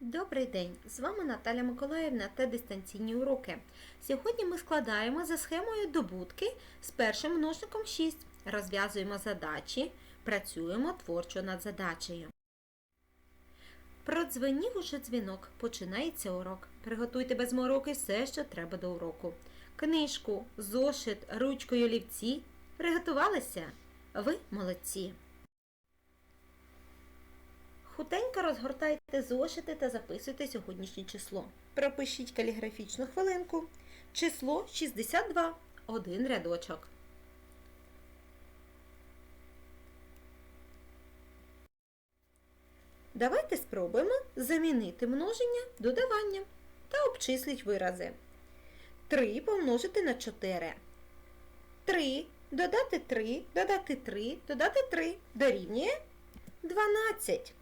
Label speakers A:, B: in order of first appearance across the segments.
A: Добрий день! З вами Наталя Миколаївна та дистанційні уроки. Сьогодні ми складаємо за схемою добутки з першим множником 6. Розв'язуємо задачі, працюємо творчо над задачею. Продзвенів уже дзвінок. Починається урок. Приготуйте без мороки все, що треба до уроку. Книжку, зошит, ручку й олівці. Приготувалися? Ви молодці! Хутенько розгортайте зошити та записуйте сьогоднішнє число. Пропишіть каліграфічну хвилинку. Число 62. Один рядочок. Давайте спробуємо замінити множення додаванням та обчисліть вирази. 3 помножити на 4. 3 додати 3, додати 3, додати 3 дорівнює 12.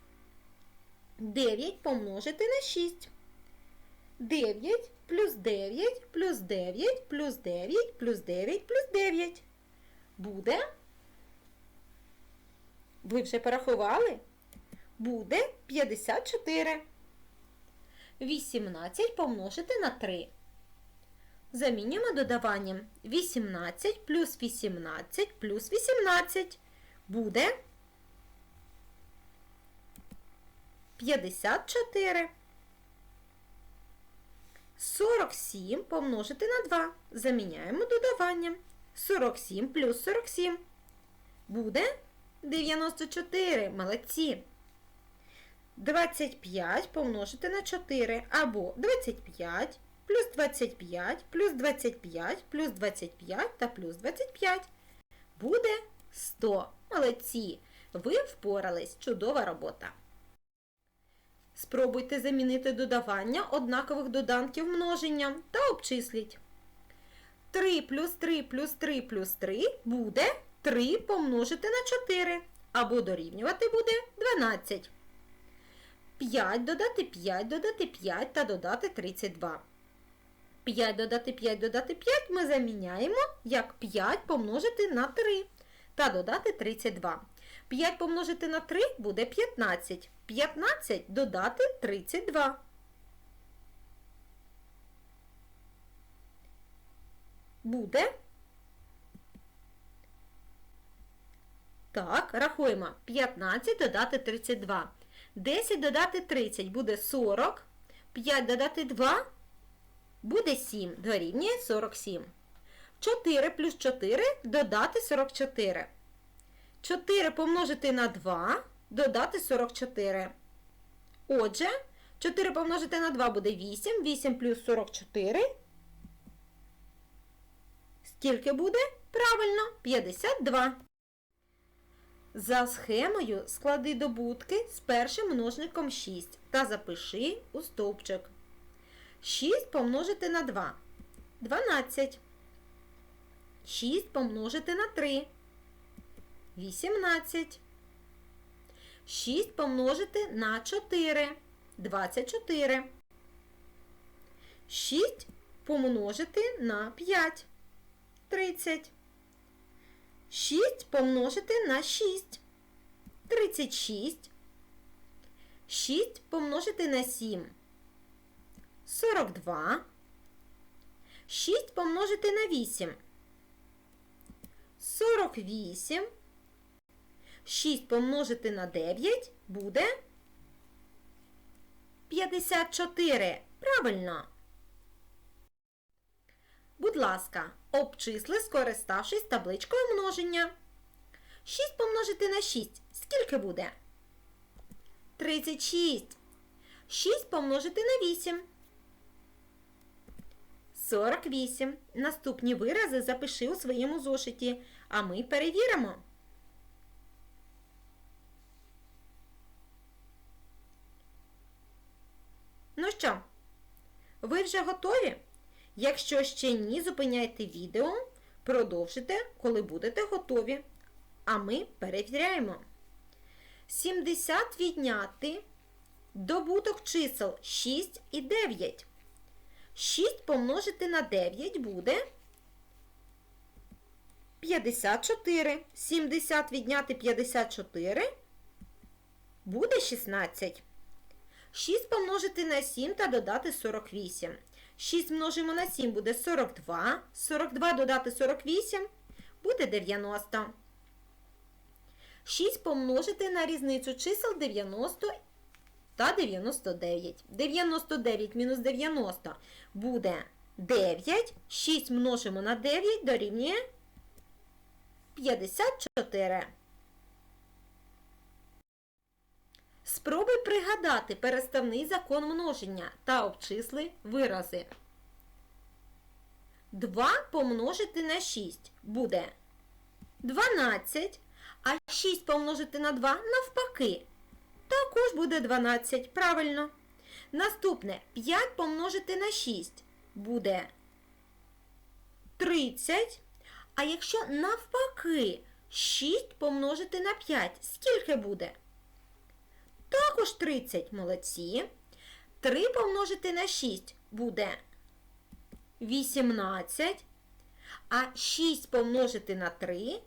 A: 9 помножити на 6. 9 плюс 9 плюс 9 плюс 9 плюс 9 плюс 9. Буде. Ви вже порахували? Буде 54. 18 помножити на 3. Замінюємо додаванням 18 плюс 18 плюс 18. Буде 54. 47 помножити на 2. Заміняємо додаванням. 47 плюс 47. Буде 94. Молодці. 25 помножити на 4. Або 25 плюс 25 плюс 25 плюс 25 та плюс 25. Буде 100. Молодці. Ви впорались. Чудова робота. Спробуйте замінити додавання однакових доданків множенням та обчисліть. 3 плюс 3 плюс 3 плюс 3 буде 3 помножити на 4. Або дорівнювати буде 12. 5 додати 5 додати 5 та додати 32. 5 додати 5 додати 5 ми заміняємо як 5 помножити на 3 та додати 32. 5 помножити на 3 буде 15. 15 додати 32. Буде. Так, рахуємо. 15 додати 32. 10 додати 30 буде 40. 5 додати 2 буде 7. Дорівнює 47. 4 плюс 4 додати 44. 4 помножити на 2, додати 44. Отже, 4 помножити на 2 буде 8, 8 плюс 44. Скільки буде? Правильно, 52. За схемою склади добутки з першим множником 6 та запиши у стовпчик. 6 помножити на 2. 12. 6 помножити на 3. 18. 6 помножити на 4. 24. 6 помножити на 5. 30. 6 помножити на 6. 36. 6 помножити на 7. 42. 6 помножити на 8. 48. 6 помножити на 9 буде 54. Правильно. Будь ласка, обчисли, скориставшись табличкою множення. 6 помножити на 6. Скільки буде? 36. 6 помножити на 8. 48. Наступні вирази запиши у своєму зошиті, а ми перевіримо. Ну що, ви вже готові? Якщо ще ні, зупиняйте відео, продовжите, коли будете готові. А ми перевіряємо. 70 відняти добуток чисел 6 і 9. 6 помножити на 9 буде 54. 70 відняти 54 буде 16. 6 помножити на 7 та додати 48. 6 множимо на 7 буде 42. 42 додати 48 буде 90. 6 помножити на різницю чисел 90 та 99. 99 мінус 90 буде 9. 6 множимо на 9 дорівнює 54. Спробуй пригадати переставний закон множення та обчисли вирази. 2 помножити на 6 буде 12, а 6 помножити на 2 навпаки. Також буде 12. Правильно. Наступне 5 помножити на 6 буде 30. А якщо навпаки 6 помножити на 5, скільки буде? Також 30. Молодці. 3 помножити на 6 буде 18. А 6 помножити на 3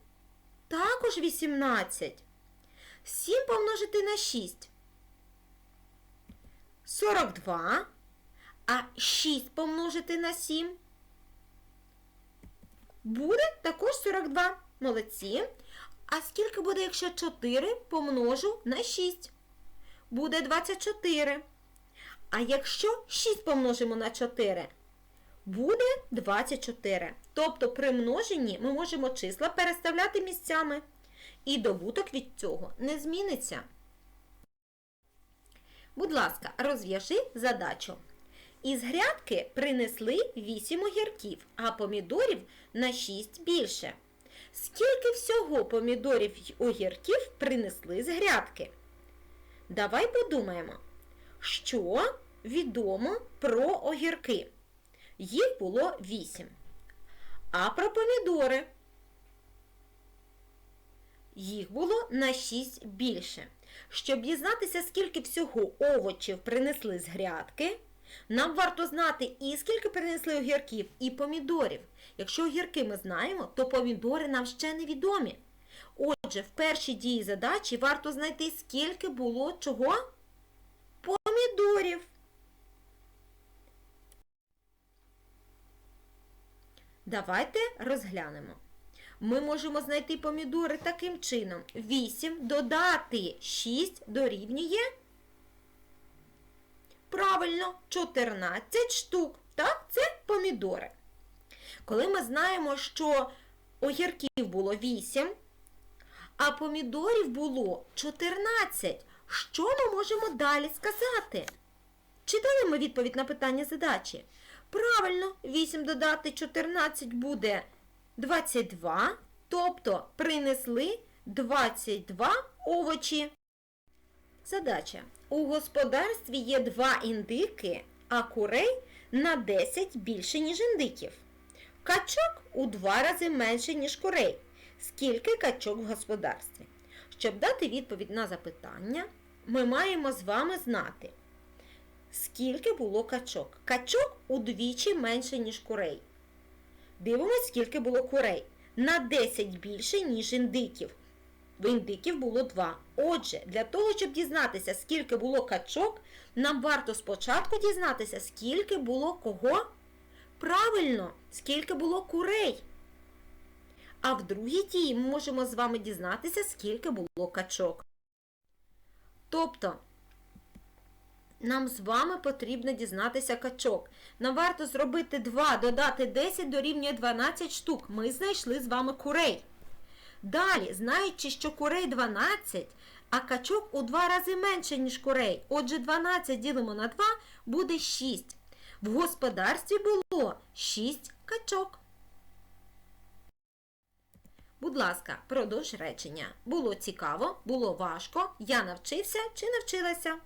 A: також 18. 7 помножити на 6 42. А 6 помножити на 7 буде також 42. Молодці. А скільки буде, якщо 4 помножу на 6? Буде 24. А якщо 6 помножимо на 4? Буде 24. Тобто при множенні ми можемо числа переставляти місцями. І добуток від цього не зміниться. Будь ласка, розв'яжи задачу. Із грядки принесли 8 огірків, а помідорів на 6 більше. Скільки всього помідорів й огірків принесли з грядки? Давай подумаємо, що відомо про огірки. Їх було 8. А про помідори їх було на 6 більше. Щоб дізнатися, скільки всього овочів принесли з грядки, нам варто знати і скільки принесли огірків, і помідорів. Якщо огірки ми знаємо, то помідори нам ще невідомі. Отже, в першій дії задачі варто знайти, скільки було чого? Помідорів. Давайте розглянемо. Ми можемо знайти помідори таким чином. 8 додати 6 дорівнює. Правильно, 14 штук. Так, це помідори. Коли ми знаємо, що огірків було 8, а помідорів було 14, що ми можемо далі сказати? Чи дали ми відповідь на питання задачі? Правильно, 8 додати 14 буде 22, тобто принесли 22 овочі. Задача. У господарстві є два індики, а курей на 10 більше, ніж індиків. Качок у два рази менше, ніж курей. Скільки качок в господарстві? Щоб дати відповідь на запитання, ми маємо з вами знати, скільки було качок. Качок удвічі менше, ніж курей. Дивимось, скільки було курей. На 10 більше, ніж індиків. В індиків було 2. Отже, для того, щоб дізнатися, скільки було качок, нам варто спочатку дізнатися, скільки було кого? Правильно, скільки було курей. А в другій дії ми можемо з вами дізнатися, скільки було качок. Тобто, нам з вами потрібно дізнатися качок. Нам варто зробити 2, додати 10 дорівнює 12 штук. Ми знайшли з вами курей. Далі, знаючи, що курей 12, а качок у 2 рази менше, ніж курей. Отже, 12 ділимо на 2 буде 6. В господарстві було 6 качок. Будь ласка, продовж речення. Було цікаво, було важко. Я навчився чи навчилася.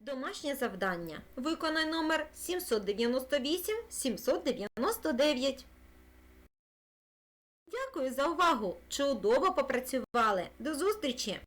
A: Домашнє завдання. Виконай номер 798 799. Дякую за увагу! Чудово попрацювали! До зустрічі!